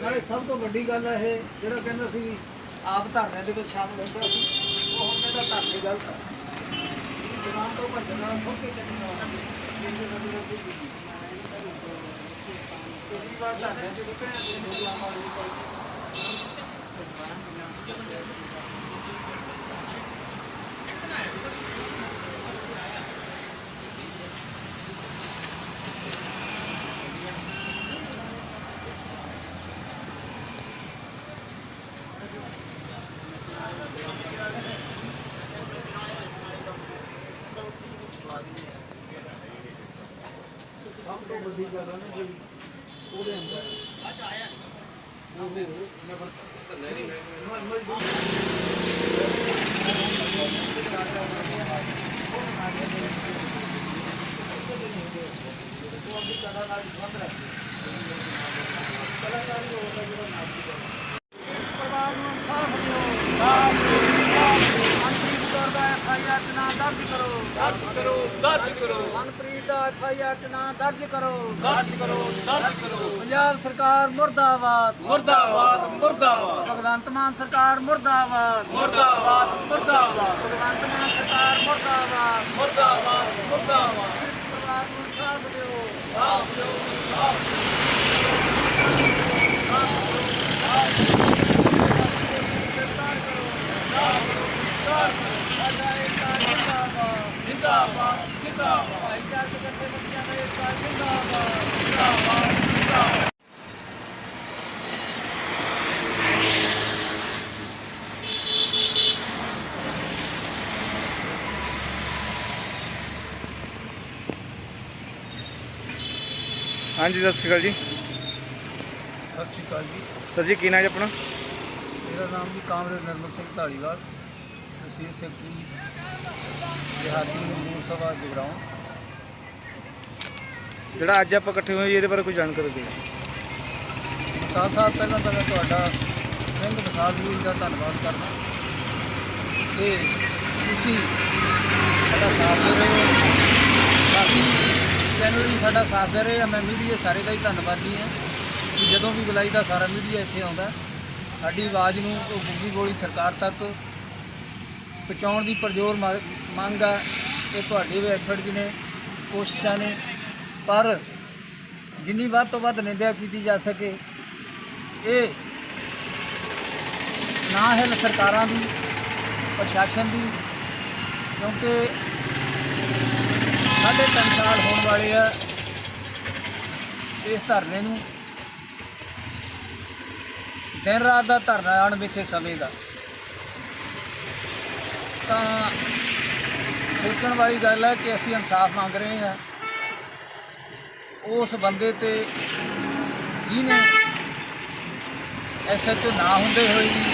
ਨਾਲੇ ਸਭ ਤੋਂ ਵੱਡੀ ਗੱਲ ਹੈ ਇਹ, ਜਿਹੜਾ ਕਹਿੰਦਾ ਸੀ ਵੀ ਆਪ ਧਰਨੇ ਦੇ ਵਿੱਚ ਸ਼ਾਮਲ ਹੁੰਦਾ ਸੀ, ਉਹ ਹੁਣ ਕਹਿੰਦਾ ਧਰਨੇ ਗਲਤ ਹੈ ਦੁਕਾਨ ਤੋਂ ਭੱਜਣ ਖੁਦ ਕੇ ਚੱਲਣਾ ਪਿਛਲੀ ਵਾਰ ਧਰਨੇ ਤੇ ਰੁਕੇ ਆ ਤੇ ਮੇਰੀ ਆਮ ਆਦਮੀ ਪਾਰਟੀ ਸਭ ਤੋਂ ਵੱਡੀ ਗੱਲ ਹੈ ਨਾ ਜਿਹੜੀ ਉਹਦੇ ਅੰਦਰ ਪਰਿਵਾਰ ਨੂੰ ਇਨਸਾਫ ਦਿਓ ਮਨਪ੍ਰੀਤ ਕੌਰ ਦਾ ਐਫ ਆਈ ਆਰ ਨਾਂ ਦਰਜ ਕਰੋ ਦਰਜ ਕਰੋ ਦਰਜ ਕਰੋ ਮਨਪ੍ਰੀਤ ਦਾ ਐਫ ਆਈ ਆਰ ਨਾਂ ਦਰਜ ਕਰੋ ਦਰਜ ਕਰੋ ਦਰਜ ਕਰੋ ਪੰਜਾਬ ਸਰਕਾਰ ਮੁਰਦਾਬਾਦ। ਮੁਰਦਾਬਾਦ ਮੁਰਦਾਬਾਦ। ਭਗਵੰਤ ਮਾਨ ਸਰਕਾਰ ਮੁਰਦਾਬਾਦ। ਮੁਰਦਾਬਾਦ ਮੁਰਦਾਬਾਦ। ਭਗਵੰਤ ਮਾਨ ਸਰਕਾਰ ਮੁਰਦਾਬਾਦ। ਮੁਰਦਾਬਾਦ ਮੁਰਦਾਬਾਦ ਪਰਿਵਾਰ ਨੂੰ ਇਨਸਾਫ ਦਿਓ ਸਾਫ਼ ਦਿਓ ਸਾਫ਼ ਗ੍ਰਿਫਤਾਰ ਕਰੋ ਸਾਡਾ ਏਕਤਾ ਜਿੰਦਾਬਾਦ ਜਿੰਦਾਬਾਦ ਜਿੰਦਾਬਾਦ ਭਾਈਚਾਰਕ ਜਥੇਬੰਦੀਆਂ ਦਾ ਏਕਤਾ ਜਿੰਦਾਬਾਦ ਹਾਂਜੀ ਸਤਿ ਸ਼੍ਰੀ ਅਕਾਲ ਜੀ। ਸਤਿ ਸ਼੍ਰੀ ਅਕਾਲ ਜੀ। ਸਰ ਜੀ ਕੀ ਨਾਮ ਜੀ ਆਪਣਾ? ਮੇਰਾ ਨਾਮ ਜੀ ਕਾਮਰੇਡ ਨਰਮਲ ਸਿੰਘ ਢਾਲੀਵਾਲ ਤਹਿਸੀਲ ਸੈਕਟਰੀ ਦਿਹਾਤੀ ਮਜ਼ਦੂਰ ਸਭਾ ਜਗਰਾਉਂ ਜਿਹੜਾ ਅੱਜ ਆਪਾਂ ਇਕੱਠੇ ਹੋਏ ਜੀ ਇਹਦੇ ਬਾਰੇ ਕੋਈ ਜਾਣਕਾਰੀ ਦਿਓ। ਸਾਥ ਸਾਥ ਪਹਿਲਾਂ ਤਾਂ ਮੈਂ ਤੁਹਾਡਾ ਸਿੰਘ ਬਸਾਲ ਜੀ ਦਾ ਧੰਨਵਾਦ ਕਰਦਾ। ਤੇ ਤੁਸੀਂ ਸਾਡਾ ਸਾਥ ਦੇ ਰਹੇ ਹੋ। ਵੀ ਸਾਡਾ ਸਾਥ ਦੇ ਰਹੇ ਆ, ਮੈਂ ਮੀਡੀਆ ਸਾਰੇ ਦਾ ਹੀ ਧੰਨਵਾਦੀ ਹਾਂ ਕਿ ਜਦੋਂ ਵੀ ਬੁਲਾਈ ਦਾ ਸਾਰਾ ਮੀਡੀਆ ਇੱਥੇ ਆਉਂਦਾ। ਸਾਡੀ ਆਵਾਜ਼ ਨੂੰ ਉਹ ਗੁੱਗੀ ਗੋਲੀ ਸਰਕਾਰ ਤੱਕ ਪਹੁੰਚਾਉਣ ਦੀ ਪਰਜੋਰ ਮ- ਮੰਗ ਆ ਇਹ ਤੁਹਾਡੇ ਵੀ ਐਫਰਟ ਨੇ, ਕੋਸ਼ਿਸ਼ਾਂ ਨੇ, ਪਰ ਜਿੰਨੀ ਵੱਧ ਤੋਂ ਵੱਧ ਨਿੰਦਿਆ ਕੀਤੀ ਜਾ ਸਕੇ, ਇਹ ਨਾ ਹੈ ਸਰਕਾਰਾਂ ਦੀ, ਪ੍ਰਸ਼ਾਸਨ ਦੀ, ਕਿਉਂਕਿ ਸਾਡੇ ਤਿੰਨ ਸਾਲ ਹੋਣ ਵਾਲੇ ਆ। ਇਸ ਧਰਨੇ ਨੂੰ ਦਿਨ ਰਾਤ ਦਾ ਧਰਨਾ ਅਣਮਿੱਥੇ ਸਮੇਂ ਦਾ। ਤਾਂ ਸੋਚਣ ਵਾਲੀ ਗੱਲ ਹੈ ਕਿ ਅਸੀਂ ਇਨਸਾਫ ਮੰਗ ਰਹੇ ਹਾਂ। ਉਸ ਬੰਦੇ ਤੇ ਜਿਹਨੇ ਐਸਐਚਓ ਨਾ ਹੁੰਦੇ ਹੋਏ ਵੀ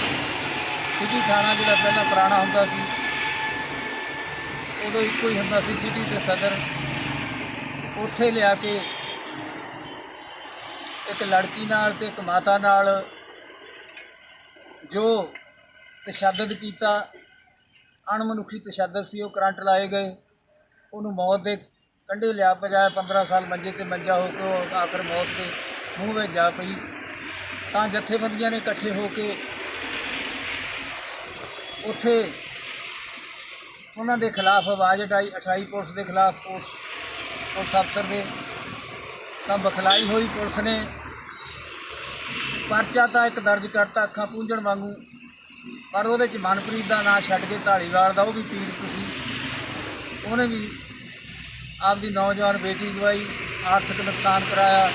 ਸਿਟੀ ਥਾਣਾ ਜਿਹੜਾ ਪਹਿਲਾਂ ਪੁਰਾਣਾ ਹੁੰਦਾ ਸੀ, ਉਦੋਂ ਇੱਕੋ ਹੀ ਹੁੰਦਾ ਸੀ ਸਿਟੀ ਤੇ ਸਦਰ। ਉੱਥੇ ਲਿਆ ਕੇ ਇੱਕ ਲੜਕੀ ਨਾਲ ਤੇ ਇੱਕ ਮਾਤਾ ਨਾਲ ਜੋ ਤਸ਼ੱਦਦ ਕੀਤਾ, ਅਣਮਨੁੱਖੀ ਤਸ਼ੱਦਦ ਸੀ, ਉਹ ਕਰੰਟ ਲਾਏ ਗਏ। ਉਹਨੂੰ ਮੌਤ ਦੇ ਕੰਢੇ ਲਿਆ ਪਜਾਇਆ 15 ਸਾਲ ਮੰਜੇ ਤੇ ਮੰਜਾ ਹੋ ਕੇ ਉਹ ਆਖਰ ਮੌਤ ਦੇ ਮੂੰਹ ਵਿੱਚ ਜਾ ਪਈ। ਤਾਂ ਜਥੇਬੰਦੀਆਂ ਨੇ ਇਕੱਠੇ ਹੋ ਕੇ ਉੱਥੇ ਉਹਨਾਂ ਦੇ ਖਿਲਾਫ ਆਵਾਜ਼ ਉਠਾਈ 28 ਪੁਲਿਸ ਦੇ ਖਿਲਾਫ ਪੁਲਿਸ ਪੁਲਿਸ ਅਫਸਰ ਦੇ ਤਾਂ ਬਖਲਾਈ ਹੋਈ ਪੁਲਿਸ ਨੇ। ਪਰਚਾ ਤਾਂ ਇੱਕ ਦਰਜ ਕਰਤਾ ਅੱਖਾਂ ਪੂੰਝਣ ਵਾਂਗੂ ਪਰ ਉਹਦੇ ਚ ਮਨਪ੍ਰੀਤ ਦਾ ਨਾਂ ਛੱਡ ਕੇ ਢਾਲੀਵਾਲ ਦਾ ਉਹ ਵੀ ਪੀੜਤ ਸੀ। ਉਹਨੇ ਵੀ ਆਪਦੀ ਨੌਜਵਾਨ ਬੇਟੀ ਗਵਾਈ ਆਰਥਿਕ ਨੁਕਸਾਨ ਕਰਾਇਆ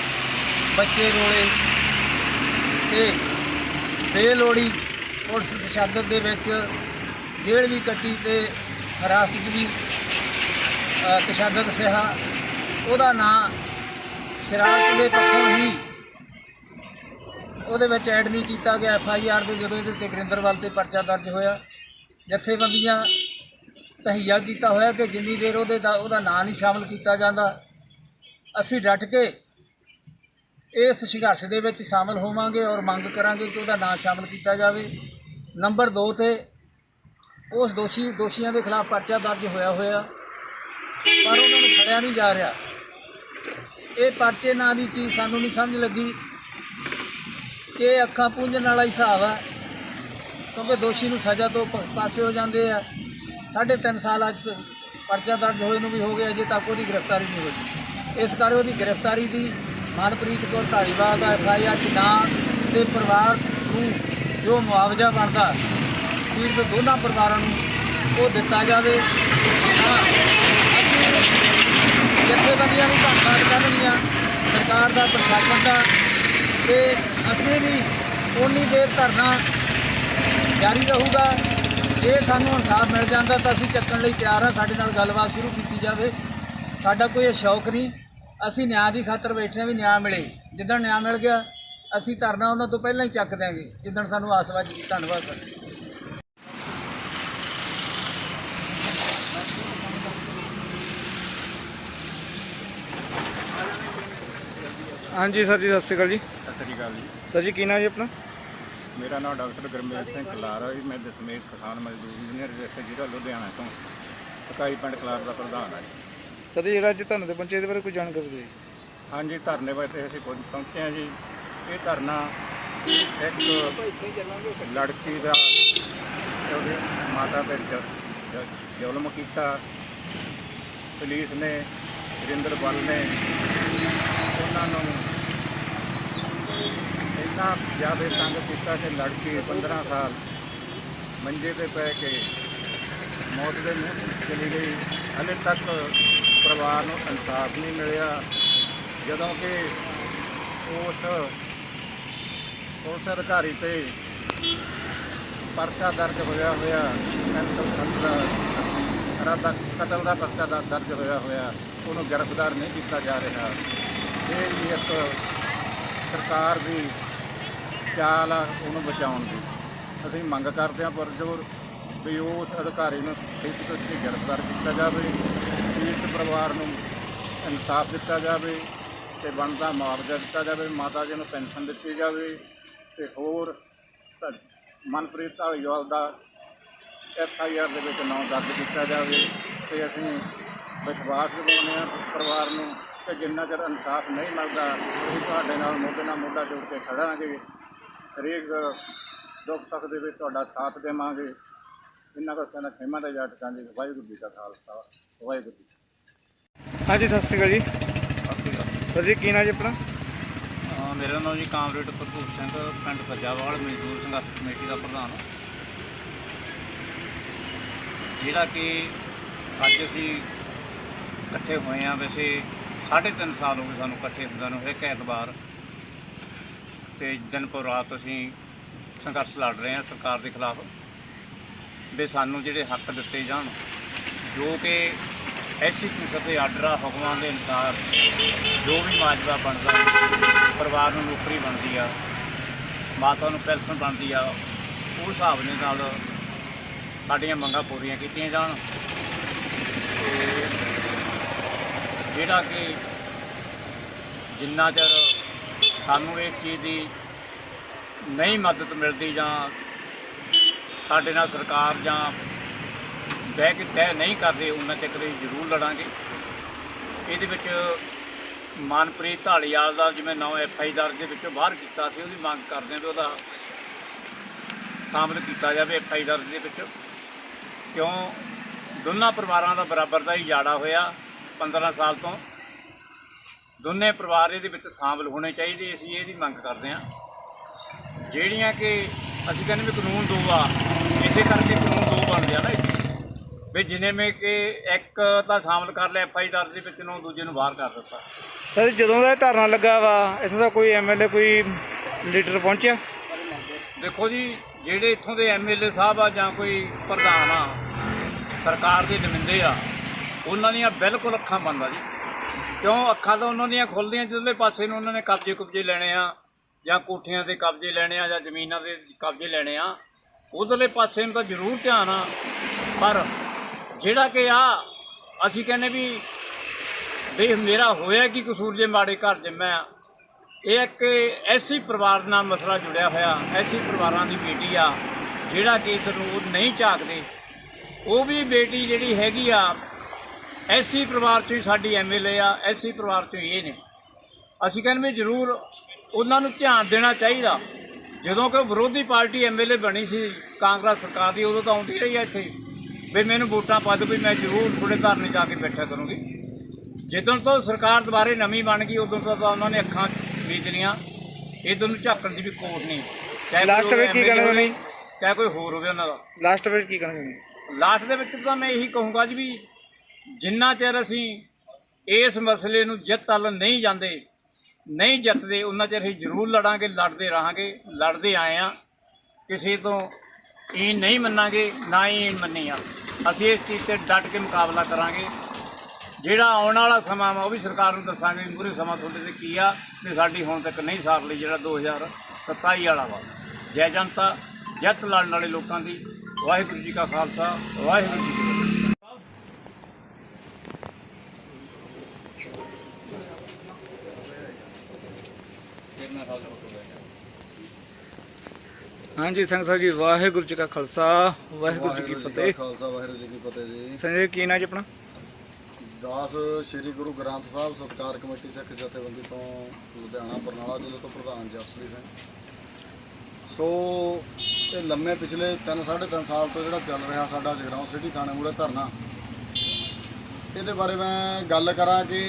ਬੱਚੇ ਰੋਲੇ ਤੇ ਬੇਲੋੜੀ ਪੁਲਿਸ ਤਸ਼ੱਦਦ ਦੇ ਵਿੱਚ ਜੇਲ੍ਹ ਵੀ ਕੱਟੀ ਤੇ ਹਿਰਾਸਤ 'ਚ ਵੀ ਅ, ਤਸ਼ੱਦਦ ਸਿਹਾ ਉਹਦਾ ਨਾਂ ਸ਼ਰਾਰਤ ਦੇ ਪੱਖੋਂ ਹੀ ਉਹਦੇ ਵਿੱਚ ਐਡ ਨਹੀਂ ਕੀਤਾ ਗਿਆ। ਐਫ ਆਈ ਆਰ ਦੇ ਜਦੋਂ ਇਹਦੇ ਤੇ ਗੁਰਿੰਦਰਵਾਲ ਤੇ ਪਰਚਾ ਦਰਜ ਹੋਇਆ, ਜਥੇਬੰਦੀਆਂ ਤਹਈਆ ਕੀਤਾ ਹੋਇਆ ਕਿ ਜਿੰਨੀ ਦੇਰ ਉਹਦੇ ਦਾ ਉਹਦਾ ਨਾਂ ਨਹੀਂ ਸ਼ਾਮਲ ਕੀਤਾ ਜਾਂਦਾ, ਅਸੀਂ ਡਟ ਕੇ ਇਸ ਸੰਘਰਸ਼ ਦੇ ਵਿੱਚ ਸ਼ਾਮਲ ਹੋਵਾਂਗੇ ਔਰ ਮੰਗ ਕਰਾਂਗੇ ਕਿ ਉਹਦਾ ਨਾਂ ਸ਼ਾਮਲ ਕੀਤਾ ਜਾਵੇ। ਨੰਬਰ 2 ਤੇ ਉਸ ਦੋਸ਼ੀ ਦੋਸ਼ੀਆਂ ਦੇ ਖਿਲਾਫ ਪਰਚਾ ਦਰਜ ਹੋਇਆ ਹੋਇਆ ਪਰ ਉਹਨਾਂ ਨੂੰ ਫੜਿਆ ਨਹੀਂ ਜਾ ਰਿਹਾ। ਇਹ ਪਰਚੇ ਨਾਂ ਦੀ ਚੀਜ਼ ਸਾਨੂੰ ਨਹੀਂ ਸਮਝ ਲੱਗੀ ਇਹ ਅੱਖਾਂ ਪੂੰਝਣ ਵਾਲਾ ਹਿਸਾਬ ਆ, ਕਿਉਂਕਿ ਦੋਸ਼ੀ ਨੂੰ ਸਜ਼ਾ ਤੋਂ ਪਾਸੇ ਹੋ ਜਾਂਦੇ ਆ। ਸਾਢੇ ਤਿੰਨ ਸਾਲ ਅੱਜ ਪਰਚਾ ਦਰਜ ਹੋਏ ਨੂੰ ਵੀ ਹੋ ਗਿਆ, ਅਜੇ ਤੱਕ ਉਹਦੀ ਗ੍ਰਿਫਤਾਰੀ ਨਹੀਂ ਹੋਈ। ਇਸ ਕਰਕੇ ਉਹਦੀ ਗ੍ਰਿਫਤਾਰੀ ਦੀ ਮਨਪ੍ਰੀਤ ਕੌਰ ਢਾਲੀਵਾਲ ਦਾ ਐਫ ਆਈ ਆਰ ਚ ਨਾਂ ਤੇ ਪਰਿਵਾਰ ਨੂੰ ਜੋ ਮੁਆਵਜ਼ਾ ਬਣਦਾ, ਪੀੜਤ ਦੋਨਾਂ ਪਰਿਵਾਰਾਂ ਨੂੰ ਉਹ ਦਿੱਤਾ ਜਾਵੇ। ਅਸੀਂ ਜਥੇਬੰਦੀਆਂ ਵੀ ਧੰਨਵਾਦ ਕਰਨਗੀਆਂ, ਸਰਕਾਰ ਦਾ, ਪ੍ਰਸ਼ਾਸਨ ਦਾ, ਤੇ ਅਸੀਂ ਵੀ ਉਨੀ ਦੇਰ ਧਰਨਾ ਜਾਰੀ ਰਹੂਗਾ। ਜੇ ਸਾਨੂੰ ਇਨਸਾਫ ਮਿਲ ਜਾਂਦਾ ਤਾਂ ਅਸੀਂ ਚੱਕਣ ਲਈ ਤਿਆਰ ਹਾਂ ਸਾਡੇ ਨਾਲ ਗੱਲਬਾਤ ਸ਼ੁਰੂ ਕੀਤੀ ਜਾਵੇ। ਸਾਡਾ ਕੋਈ ਇਹ ਸ਼ੌਕ ਨਹੀਂ। ਅਸੀਂ ਨਿਆਂ ਦੀ ਖਾਤਰ ਬੈਠੇ ਹਾਂ ਵੀ ਨਿਆਂ ਮਿਲੇ। ਜਿੱਦਣ ਨਿਆਂ ਮਿਲ ਗਿਆ, ਅਸੀਂ ਧਰਨਾ ਉਹਨਾਂ ਤੋਂ ਪਹਿਲਾਂ ਹੀ ਚੱਕ ਦਿਆਂਗੇ। ਜਿੱਦਣ ਸਾਨੂੰ ਆਸ ਵੱਜਦੀ ਧੰਨਵਾਦ ਸਰ। ਹਾਂਜੀ ਸਰ ਜੀ ਸਤਿ ਸ਼੍ਰੀ ਅਕਾਲ ਜੀ। ਸਤਿ ਸ੍ਰੀ ਅਕਾਲ ਜੀ। ਸਰ ਜੀ ਕੀ ਨਾਮ ਜੀ ਆਪਣਾ? ਮੇਰਾ ਨਾਮ ਡਾਕਟਰ ਗੁਰਮੇਲ ਸਿੰਘ ਕਲਾਰ ਹੈ ਜੀ। ਮੈਂ ਦਸਮੇਤ ਕਿਸਾਨ ਮਜ਼ਦੂਰ ਯੂਨੀਅਨ ਰਜਿਸਟਰ ਜ਼ਿਲ੍ਹਾ ਲੁਧਿਆਣਾ ਤੋਂ ਇਕਾਈ ਪਿੰਡ ਕਲਾਰ ਦਾ ਪ੍ਰਧਾਨ ਹਾਂ ਜੀ। ਸਰ ਜੀ ਜਿਹੜਾ ਅੱਜ ਤੁਹਾਨੂੰ ਦੇ ਪਹੁੰਚੇ ਇਹਦੇ ਬਾਰੇ ਕੋਈ ਜਾਣਕਾਰੀ ਦਿਓ। ਜੀ ਹਾਂਜੀ ਧਰਨੇ ਵਾਸਤੇ ਅਸੀਂ ਪਹੁੰਚ- ਪਹੁੰਚੇ ਹਾਂ ਜੀ। ਇਹ ਧਰਨਾ ਇੱਕ ਲੜਕੀ ਦਾ ਤੇ ਉਹਦੀ ਮਾਤਾ ਤੇ ਜ- ਜ- ਜ਼ੁਲਮ ਕੀਤਾ। ਪੁਲਿਸ ਨੇ ਰਿੰਦਰ ਬਲ ਨੇ ਉਹਨਾਂ ਨੂੰ ਇੰਨਾ ਜ਼ਿਆਦਾ ਤੰਗ ਕੀਤਾ ਕਿ ਲੜਕੀ 15 ਸਾਲ ਮੰਜੇ ਤੇ ਪੈ ਕੇ ਮੌਤ ਦੇ ਮੂੰਹ ਚਲੀ ਗਈ। ਹਲੇ ਤੱਕ ਪਰਿਵਾਰ ਨੂੰ ਇਨਸਾਫ ਨਹੀਂ ਮਿਲਿਆ। ਜਦੋਂ ਕਿ ਉਸ ਪੁਲਿਸ ਅਧਿਕਾਰੀ ਤੇ ਪਰਚਾ ਦਰਜ ਹੋਇਆ ਹੋਇਆ ਕਤਲ ਕਤਲ ਰਾਦਾ ਕਤਲ ਦਾ ਪਰਚਾ ਦਾ, ਦਰਜ ਹੋਇਆ ਹੋਇਆ, ਉਹਨੂੰ ਗ੍ਰਿਫਤਾਰ ਨਹੀਂ ਕੀਤਾ ਜਾ ਰਿਹਾ। ਇਹ ਵੀ ਇੱਕ ਸਰਕਾਰ ਦੀ ਚਾਲ ਆ ਉਹਨੂੰ ਬਚਾਉਣ ਦੀ। ਅਸੀਂ ਮੰਗ ਕਰਦੇ ਹਾਂ ਪਰਜੋਰ ਵੀ ਉਸ ਅਧਿਕਾਰੀ ਨੂੰ ਛੇਤੀ ਤੋਂ ਛੇਤੀ ਗ੍ਰਿਫਤਾਰ ਕੀਤਾ ਜਾਵੇ, ਪੀੜਤ ਪਰਿਵਾਰ ਨੂੰ ਇਨਸਾਫ ਦਿੱਤਾ ਜਾਵੇ ਤੇ ਬਣਦਾ ਮੁਆਵਜ਼ਾ ਦਿੱਤਾ ਜਾਵੇ, ਮਾਤਾ ਜੀ ਨੂੰ ਪੈਨਸ਼ਨ ਦਿੱਤੀ ਜਾਵੇ ਤੇ ਹੋਰ ਮਨਪ੍ਰੀਤ ਧਾਲੀਵਾਲ ਦਾ ਐਫ ਆਈ ਆਰ ਦੇ ਵਿੱਚ ਨਾਮ ਦਰਜ ਕੀਤਾ ਜਾਵੇ ਤੇ ਅਸੀਂ ਵਿਸ਼ਵਾਸ ਦਿਵਾਉਂਦੇ ਹਾਂ ਪਰਿਵਾਰ ਨੂੰ ਕਿ ਜਿੰਨਾ ਚਿਰ ਇਨਸਾਫ ਨਹੀਂ ਮਿਲਦਾ ਅਸੀਂ ਤੁਹਾਡੇ ਨਾਲ ਮੋਢੇ ਨਾਲ ਮੋਢਾ ਜੋੜ ਕੇ ਖੜਾਂਗੇ। ਹਰੇਕ ਦੁੱਖ ਸੁੱਖ ਦੇ ਵਿੱਚ ਤੁਹਾਡਾ ਸਾਥ ਦੇਵਾਂਗੇ। ਇਹਨਾਂ ਦਾ ਕਹਿੰਦਾ ਖਿਮਾ ਦਾ ਜੱਟ ਕਾਂਜੀ ਵਾਹਿਗੁਰੂ ਜੀ ਕਾ ਖਾਲਸਾ ਵਾਹਿਗੁਰੂ ਜੀ ਕੀ। ਹਾਂਜੀ ਸਤਿ ਸ਼੍ਰੀ ਅਕਾਲ ਜੀ। ਸਰ ਜੀ ਕੀ ਨਾਮ ਜੀ ਆਪਣਾ? ਮੇਰਾ ਨਾਮ ਜੀ ਕਾਮਰੇਡ ਭਰਪੂਰ ਸਿੰਘ ਪਿੰਡ ਸੱਜਾਵਾਲ ਮਜ਼ਦੂਰ ਸੰਘਰਸ਼ ਕਮੇਟੀ ਦਾ ਪ੍ਰਧਾਨ। ਜਿਹੜਾ ਕਿ ਅੱਜ ਅਸੀਂ ਇਕੱਠੇ ਹੋਏ ਆ ਵੈਸੇ 3.5 ਸਾਲ ਹੋ ਗਏ ਸਾਨੂੰ ਇਕੱਠੇ ਹੁੰਦਿਆਂ ਨੂੰ, ਇੱਕ ਐਤਵਾਰ। ਤੇ ਦਿਨ ਪਰ ਰਾਤ ਅਸੀਂ ਸੰਘਰਸ਼ ਲੜ ਰਹੇ ਹਾਂ ਸਰਕਾਰ ਦੇ ਖਿਲਾਫ, ਵੀ ਸਾਨੂੰ ਜਿਹੜੇ ਹੱਕ ਦਿੱਤੇ ਜਾਣ, ਜੋ ਕਿ ਐਸੀ ਕਿਸਮ ਦੇ ਆਰਡਰ ਆ ਹੁਕਮਾਂ ਦੇ ਅਨੁਸਾਰ ਜੋ ਵੀ ਮਾਜਵਾ ਬਣਦਾ, ਪਰਿਵਾਰ ਨੂੰ ਨੌਕਰੀ ਬਣਦੀ ਆ, ਮਾਤਾ ਨੂੰ ਪੈਨਸ਼ਨ ਬਣਦੀ ਆ, ਉਸ ਹਿਸਾਬ ਦੇ ਨਾਲ ਸਾਡੀਆਂ ਮੰਗਾਂ ਪੂਰੀਆਂ ਕੀਤੀਆਂ ਜਾਣ। ਤੇ ਜਿਹੜਾ ਕਿ ਜਿੰਨਾ ਚਿਰ ਸਾਨੂੰ ਇਸ ਚੀਜ਼ ਦੀ ਨਹੀਂ ਮਦਦ ਮਿਲਦੀ ਜਾਂ ਸਾਡੇ ਨਾਲ ਸਰਕਾਰ ਜਾਂ ਬਹਿ ਕੇ ਤੈਅ ਨਹੀਂ ਕਰਦੇ, ਉਹਨਾਂ ਚੱਕਰ ਅਸੀਂ ਜ਼ਰੂਰ ਲੜਾਂਗੇ। ਇਹਦੇ ਵਿੱਚ ਮਨਪ੍ਰੀਤ ਢਾਲੀਵਾਲ ਦਾ ਜਿਵੇਂ ਨੌ ਐਫ ਆਈ ਦਰਜ ਦੇ ਵਿੱਚੋਂ ਬਾਹਰ ਕੀਤਾ ਸੀ, ਉਹਦੀ ਮੰਗ ਕਰਦੇ ਹਾਂ ਵੀ ਉਹਦਾ ਸ਼ਾਮਲ ਕੀਤਾ ਜਾਵੇ ਐਫ ਆਈ ਦਰਜ ਦੇ ਵਿੱਚ। ਕਿਉਂ ਦੋਨਾਂ ਪਰਿਵਾਰਾਂ ਦਾ ਬਰਾਬਰ ਦਾ ਹੀ ਜਾੜਾ ਹੋਇਆ 15 ਸਾਲ ਤੋਂ? ਦੋਨੇ ਪਰਿਵਾਰ ਇਹਦੇ ਵਿੱਚ ਸ਼ਾਮਲ ਹੋਣੇ ਚਾਹੀਦੇ ਅਸੀਂ ਇਹਦੀ ਮੰਗ ਕਰਦੇ ਹਾਂ। ਜਿਹੜੀਆਂ ਕਿ ਅਸੀਂ ਕਹਿੰਦੇ ਵੀ ਕਾਨੂੰਨ ਦੋ ਆ ਇਸੇ ਕਰਕੇ ਕਾਨੂੰਨ ਦੋ ਬਣਦੇ ਆ ਨਾ ਇੱਥੇ। ਵੀ ਜਿਵੇਂ ਕਿ ਇੱਕ ਤਾਂ ਸ਼ਾਮਲ ਕਰ ਲਿਆ ਐਫ ਆਈ ਦਰਜ ਦੇ ਵਿੱਚ ਨੂੰ ਦੂਜੇ ਨੂੰ ਬਾਹਰ ਕਰ ਦਿੱਤਾ। ਸਰ ਜਦੋਂ ਦਾ ਇਹ ਧਰਨਾ ਲੱਗਾ ਵਾ ਇੱਥੇ ਦਾ ਕੋਈ ਐਮਐਲਏ ਕੋਈ ਲੀਡਰ ਪਹੁੰਚਿਆ? ਦੇਖੋ ਜੀ ਜਿਹੜੇ ਇੱਥੋਂ ਦੇ ਐਮਐਲਏ ਸਾਹਿਬ ਆ ਜਾਂ ਕੋਈ ਪ੍ਰਧਾਨ ਆ, ਸਰਕਾਰ ਦੇ ਨੁਮਾਇੰਦੇ ਆ, ਉਹਨਾਂ ਦੀਆਂ ਬਿਲਕੁਲ ਅੱਖਾਂ ਬੰਦ ਆ ਜੀ। ਕਿਉਂ? ਅੱਖਾਂ ਤਾਂ ਉਹਨਾਂ ਦੀਆਂ ਖੁੱਲਦੀਆਂ ਜਿੱਧਰਲੇ ਪਾਸੇ ਨੂੰ ਉਹਨਾਂ ਨੇ ਕਬਜ਼ੇ ਕੁਬਜ਼ੇ ਲੈਣੇ ਆ, ਜਾਂ ਕੋਠਿਆਂ ਤੇ ਕਬਜ਼ੇ ਲੈਣੇ ਆ, ਜਾਂ ਜ਼ਮੀਨਾਂ ਦੇ ਕਬਜ਼ੇ ਲੈਣੇ ਆ, ਉਧਰਲੇ ਪਾਸੇ ਨੂੰ ਤਾਂ ਜ਼ਰੂਰ ਧਿਆਨ ਆ। ਪਰ ਜਿਹੜਾ ਕਿ ਆ, ਅਸੀਂ ਕਹਿੰਦੇ ਵੀ ਬਈ ਮੇਰਾ ਹੋਇਆ ਕਿ ਕਸੂਰ ਜੇ ਮਾੜੇ ਘਰ ਜੰਮਿਆ ਇਹ ਇੱਕ ਐਸੀ ਪਰਿਵਾਰ ਨਾਲ ਮਸਲਾ ਜੁੜਿਆ ਹੋਇਆ, ਐਸੀ ਪਰਿਵਾਰਾਂ ਦੀ ਬੇਟੀ ਆ, ਜਿਹੜਾ ਕਿ ਇੱਧਰ ਉਹ ਨਹੀਂ ਝਾਕਦੇ। ਉਹ ਵੀ ਬੇਟੀ ਜਿਹੜੀ ਹੈਗੀ ਆ, ਐਸੀ ਪਰਿਵਾਰ ਚੋਂ ਹੀ ਸਾਡੀ ਐਮਐਲਏ ਆ, ਐਸੀ ਪਰਿਵਾਰ ਚੋਂ ਹੀ ਇਹ ਨੇ। ਅਸੀਂ ਕਹਿੰਦੇ ਵੀ ਜ਼ਰੂਰ ਉਹਨਾਂ ਨੂੰ ਧਿਆਨ ਦੇਣਾ ਚਾਹੀਦਾ। ਜਦੋਂ ਕਿ ਵਿਰੋਧੀ ਪਾਰਟੀ ਐਮਐਲਏ ਬਣੀ ਸੀ, ਕਾਂਗਰਸ ਸਰਕਾਰ ਦੀ, ਉਦੋਂ ਤਾਂ ਆਉਂਦੀ ਰਹੀ ਆ ਇੱਥੇ। ਵੀ ਮੈਨੂੰ ਵੋਟਾਂ ਪਾ ਦਿਓ, ਵੀ ਮੈਂ ਜ਼ਰੂਰ ਤੁਹਾਡੇ ਧਰਨੇ ਜਾ ਕੇ ਬੈਠਾ ਕਰੂੰਗੀ। ਜਦੋਂ ਤੋਂ ਸਰਕਾਰ ਦੁਬਾਰੇ ਨਵੀਂ ਬਣ ਗਈ, ਉਦੋਂ ਤੋਂ ਤਾਂ ਉਹਨਾਂ ਨੇ ਅੱਖਾਂ ਮੀਚ ਲੀਆਂ ਇਧਰ ਨੂੰ ਝਾਕਣ ਦੀ ਵੀ ਕੋਰ ਨਹੀਂ। ਚਾਹੇ ਕੋਈ ਵਿੱਚ ਕੀ ਕਹਿਣਾ ਚਾਹੁੰਦੇ? ਚਾਹੇ ਕੋਈ ਹੋਰ ਹੋਵੇ ਉਹਨਾਂ ਦਾ। ਲਾਸਟ ਵਿੱਚ ਕੀ ਕਹਿਣਾ ਚਾਹੁੰਦੇ ਲਾਸਟ ਦੇ ਵਿੱਚ ਤਾਂ ਮੈਂ ਇਹੀ ਕਹੂੰਗਾ ਜੀ ਵੀ ਜਿੰਨਾ ਚਿਰ ਅਸੀਂ ਇਸ ਮਸਲੇ ਨੂੰ ਜਿੱਤ ਵੱਲ ਨਹੀਂ ਜਾਂਦੇ ਨਹੀਂ ਜਿੱਤਦੇ ਉਹਨਾਂ ਚਿਰ ਅਸੀਂ ਜ਼ਰੂਰ ਲੜਾਂਗੇ ਲੜਦੇ ਰਹਾਂਗੇ ਲੜਦੇ ਆਏ ਆ। ਕਿਸੇ ਤੋਂ ਇਹ ਨਹੀਂ ਮੰਨਾਂਗੇ ਨਾ ਹੀ ਇਹ ਮੰਨੀ ਆ। ਅਸੀਂ ਇਸ ਚੀਜ਼ ਤੇ ਡਟ ਕੇ ਮੁਕਾਬਲਾ ਕਰਾਂਗੇ। ਜਿਹੜਾ ਆਉਣ ਵਾਲਾ ਸਮਾਂ ਵਾ ਉਹ ਵੀ ਸਰਕਾਰ ਨੂੰ ਦੱਸਾਂਗੇ ਮੂਹਰੇ ਸਮਾਂ ਤੁਹਾਡੇ ਤੇ ਕੀ ਆ ਤੇ ਸਾਡੀ ਹੁਣ ਤੱਕ ਨਹੀਂ ਸਾਰ ਲਈ ਜਿਹੜਾ 2027 ਵਾਲਾ ਵਾ। ਜੈ ਜਨਤਾ ਜਿੱਤ ਲੜਨ ਵਾਲੇ ਲੋਕਾਂ ਦੀ। ਵਾਹਿਗੁਰੂ ਜੀ ਕਾ ਖਾਲਸਾ ਵਾਹਿਗੁਰੂ ਜੀ ਕੀ ਫਤਿਹ। ਹਾਂਜੀ ਸਿੰਘ ਸਾਹਿਬ ਜੀ ਵਾਹਿਗੁਰੂ ਜੀ ਕਾ ਖਾਲਸਾ ਵਾਹਿਗੁਰੂ ਜੀ ਕੀ ਫਤਿਹ। ਖਾਲਸਾ ਵਾਹਿਗੁਰੂ ਜੀ ਕੀ ਫਤਿਹ ਜੀ। ਸੰਜੇ ਕੀ ਨਾਂ ਜੀ ਆਪਣਾ? ਦਾਸ ਸ੍ਰੀ ਗੁਰੂ ਗ੍ਰੰਥ ਸਾਹਿਬ ਸਤਕਾਰ ਕਮੇਟੀ ਸਿੱਖ ਜਥੇਬੰਦੀ ਤੋਂ ਲੁਧਿਆਣਾ ਬਰਨਾਲਾ ਜ਼ਿਲ੍ਹੇ ਤੋਂ ਪ੍ਰਧਾਨ ਜਸਪ੍ਰੀਤ ਸਿੰਘ। ਸੋ ਇਹ ਲੰਮੇ ਪਿਛਲੇ 3 3.5 ਸਾਲ ਤੋਂ ਜਿਹੜਾ ਚੱਲ ਰਿਹਾ ਸਾਡਾ ਜਗਰਾਉਂ ਸਿਟੀ ਥਾਣੇ ਮੂਹਰੇ ਧਰਨਾ, ਇਹਦੇ ਬਾਰੇ ਮੈਂ ਗੱਲ ਕਰਾਂ ਕਿ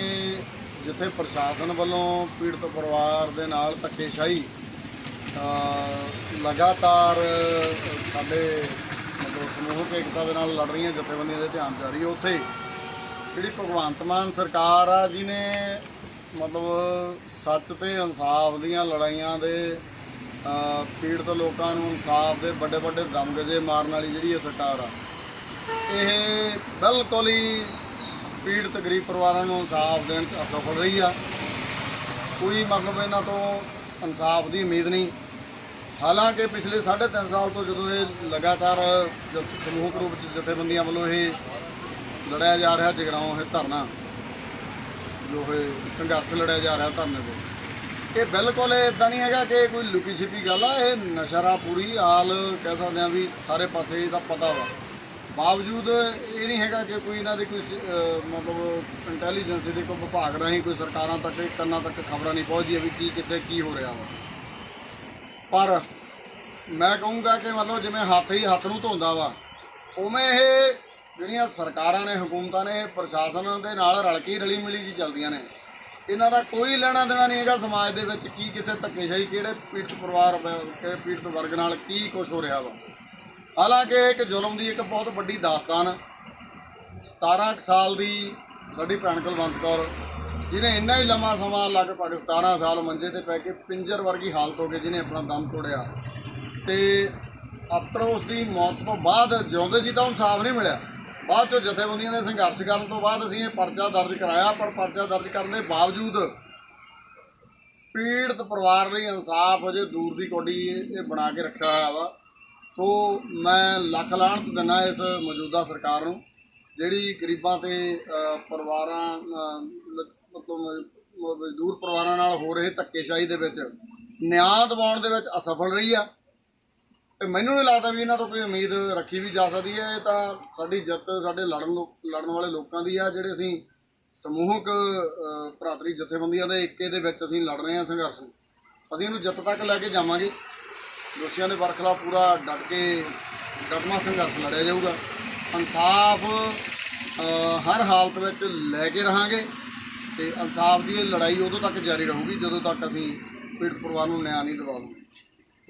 ਜਿੱਥੇ ਪ੍ਰਸ਼ਾਸਨ ਵੱਲੋਂ ਪੀੜਤ ਪਰਿਵਾਰ ਦੇ ਨਾਲ ਧੱਕੇਸ਼ਾਹੀ ਲਗਾਤਾਰ ਸਾਡੇ ਮਤਲਬ ਸਮੂਹਕ ਏਕਤਾ ਦੇ ਨਾਲ ਲੜ ਰਹੀਆਂ ਜਥੇਬੰਦੀਆਂ ਦੇ ਧਿਆਨ ਜਾ ਰਹੀ ਹੈ ਉੱਥੇ ਜਿਹੜੀ ਭਗਵੰਤ ਮਾਨ ਸਰਕਾਰ ਆ, ਜਿਹਨੇ ਮਤਲਬ ਸੱਚ ਤੇ ਇਨਸਾਫ ਦੀਆਂ ਲੜਾਈਆਂ ਦੇ ਪੀੜਤ ਲੋਕਾਂ ਨੂੰ ਇਨਸਾਫ ਦੇ ਵੱਡੇ ਵੱਡੇ ਦਮਗਜੇ ਮਾਰਨ ਵਾਲੀ ਜਿਹੜੀ ਇਹ ਸਰਕਾਰ ਆ, ਇਹ ਬਿਲਕੁਲ ਹੀ ਪੀੜਤ ਗਰੀਬ ਪਰਿਵਾਰਾਂ ਨੂੰ ਇਨਸਾਫ ਦੇਣ 'ਚ ਅਸਫਲ ਰਹੀ ਆ। ਕੋਈ ਮਤਲਬ ਇਹਨਾਂ ਤੋਂ ਇਨਸਾਫ ਦੀ ਉਮੀਦ ਨਹੀਂ। ਹਾਲਾਂਕਿ ਪਿਛਲੇ 3.5 ਸਾਲ ਤੋਂ ਜਦੋਂ ਇਹ ਲਗਾਤਾਰ ਜ- ਸਮੂਹਕ ਰੂਪ ਚ ਜਥੇਬੰਦੀਆਂ ਵੱਲੋਂ ਇਹ ਲੜਿਆ ਜਾ ਰਿਹਾ ਜਗਰਾਉਂ ਇਹ ਧਰਨਾ, ਜੋ ਇਹ ਸੰਘਰਸ਼ ਲੜਿਆ ਜਾ ਰਿਹਾ ਧਰਨੇ ਦੇ ਇਹ ਬਿਲਕੁਲ ਇਦਾਂ ਨਹੀਂ ਹੈਗਾ ਕਿ ਕੋਈ ਲੁਕੀ ਛਿਪੀ ਗੱਲ ਆ, ਇਹ ਨਸ਼ਰਾ ਪੂਰੀ ਆਲ ਕਹਿ ਸਕਦੇ ਆ ਵੀ ਸਾਰੇ ਪਾਸੇ ਇਹਦਾ ਪਤਾ ਵਾ। ਬਾਵਜੂਦ ਇਹ ਨਹੀਂ ਹੈਗਾ ਕਿ ਕੋਈ ਇਹਨਾਂ ਦੀ ਕੋਈ ਮਤਲਬ ਇੰਟੈਲੀਜੈਂਸ ਦੇ ਕੋਈ ਵਿਭਾਗ ਰਾਹੀਂ ਕੋਈ ਸਰਕਾਰਾਂ ਤੱਕ, ਕੰਨਾਂ ਤੱਕ ਖਬਰਾਂ ਨਹੀਂ ਪਹੁੰਚਦੀਆਂ ਵੀ ਕੀ ਕਿੱਥੇ ਕੀ ਹੋ ਰਿਹਾ ਵਾ। ਪਰ ਮੈਂ ਕਹੂੰਗਾ ਕਿ ਮਤਲਬ ਜਿਵੇਂ ਹੱਥ ਹੀ ਹੱਥ ਨੂੰ ਧੋਂਦਾ ਵਾ, ਉਵੇਂ ਇਹ ਜਿਹੜੀਆਂ ਸਰਕਾਰਾਂ ਨੇ, ਹਕੂਮਤਾਂ ਨੇ, ਪ੍ਰਸ਼ਾਸਨ ਦੇ ਨਾਲ ਰਲ ਕੇ ਰਲੀ ਮਿਲੀ ਜੀ ਚੱਲਦੀਆਂ ਨੇ ਇਹਨਾਂ ਦਾ ਕੋਈ ਲੈਣਾ ਦੇਣਾ ਨਹੀਂ ਹੈਗਾ ਸਮਾਜ ਦੇ ਵਿੱਚ ਕੀ ਕਿੱਥੇ ਧੱਕੇਸ਼ਾਹੀ, ਕਿਹੜੇ ਪੀੜਤ ਪਰਿਵਾਰ, ਕਿਹੜੇ ਪੀੜਤ ਵਰਗ ਨਾਲ ਕੀ ਕੁਝ ਹੋ ਰਿਹਾ ਵਾ ਹਾਲਾਂਕਿ ਇੱਕ ਜ਼ੁਲਮ ਦੀ ਇੱਕ ਬਹੁਤ ਵੱਡੀ ਦਾਸਤਾਨ ਆ। 17 ਕੁ ਸਾਲ ਦੀ ਸਾਡੀ ਭੈਣ ਕੁਲਵੰਤ ਕੌਰ, ਜਿਹਨੇ ਇੰਨਾ ਹੀ ਲੰਮਾ ਸਮਾਂ ਲਗਭਗ 17 ਸਾਲ ਮੰਜੇ ਤੇ ਪੈ ਕੇ ਪਿੰਜਰ ਵਰਗੀ ਹਾਲਤ ਹੋ ਗਈ ਜਿਹਨੇ ਆਪਣਾ ਦਮ ਤੋੜਿਆ ਤੇ ਆਫਟਰ ਉਸ ਦੀ ਮੌਤ ਤੋਂ ਬਾਅਦ ਜਿਉਂਦੇ ਜੀ ਤਾਂ ਇਨਸਾਫ ਨਹੀਂ ਮਿਲਿਆ ਬਾਅਦ ਚੋਂ ਜਥੇਬੰਦੀਆਂ ਦੇ ਸੰਘਰਸ਼ ਕਰਨ ਤੋਂ ਬਾਅਦ ਅਸੀਂ ਇਹ ਪਰਚਾ ਦਰਜ ਕਰਾਇਆ, ਪਰ ਪਰਚਾ ਦਰਜ ਕਰਨ ਦੇ ਬਾਵਜੂਦ ਪੀੜਤ ਪਰਿਵਾਰ ਲਈ ਇਨਸਾਫ ਅਜੇ ਦੂਰ ਦੀ ਕੋਡੀ ਇਹ ਬਣਾ ਕੇ ਰੱਖਿਆ ਹੋਇਆ ਵਾ। ਸੋ ਮੈਂ ਲੱਖ ਲਾਹਣਤ ਦਿੰਦਾ ਇਸ ਮੌਜੂਦਾ ਸਰਕਾਰ ਨੂੰ, ਜਿਹੜੀ ਗਰੀਬਾਂ ਤੇ ਪਰਿਵਾਰਾਂ ਮਤਲਬ ਮਜ਼ਦੂਰ ਪਰਿਵਾਰਾਂ ਨਾਲ ਹੋ ਰਹੇ ਧੱਕੇਸ਼ਾਹੀ ਦੇ ਵਿੱਚ, ਨਿਆਂ ਦਿਵਾਉਣ ਦੇ ਵਿੱਚ ਅਸਫਲ ਰਹੀ ਆ। ਤੇ ਮੈਨੂੰ ਨਹੀਂ ਲੱਗਦਾ ਵੀ ਇਹਨਾਂ ਤੋਂ ਕੋਈ ਉਮੀਦ ਰੱਖੀ ਵੀ ਜਾ ਸਕਦੀ ਹੈ। ਇਹ ਤਾਂ ਸਾਡੀ ਜਿੱਤ ਸਾਡੇ ਲੜਨ ਲੋ- ਲੜਨ ਵਾਲੇ ਲੋਕਾਂ ਦੀ ਆ, ਜਿਹੜੇ ਅਸੀਂ ਸਮੂਹਕ ਭਰਾਤਰੀ ਜਥੇਬੰਦੀਆਂ ਦੇ ਏਕੇ ਦੇ ਵਿੱਚ ਅਸੀਂ ਲੜ ਰਹੇ ਹਾਂ ਸੰਘਰਸ਼ ਨੂੰ। ਅਸੀਂ ਇਹਨੂੰ ਜਿੱਤ ਤੱਕ ਲੈ ਕੇ ਜਾਵਾਂਗੇ। ਦੋਸ਼ੀਆਂ ਦੇ ਵਰਖਲਾ ਪੂਰਾ ਡਟ ਕੇ ਡਟਮਾ ਸੰਘਰਸ਼ ਲੜਿਆ ਜਾਊਗਾ। ਇਨਸਾਫ ਹਰ ਹਾਲਤ ਵਿੱਚ ਲੈ ਕੇ ਰਹਾਂਗੇ ਤੇ ਇਨਸਾਫ ਦੀ ਇਹ ਲੜਾਈ ਉਦੋਂ ਤੱਕ ਜਾਰੀ ਰਹੂਗੀ ਜਦੋਂ ਤੱਕ ਅਸੀਂ ਪੀੜਤ ਪਰਿਵਾਰ ਨੂੰ ਨਿਆਂ ਨਹੀਂ ਦਿਵਾਵਾਂਗੇ।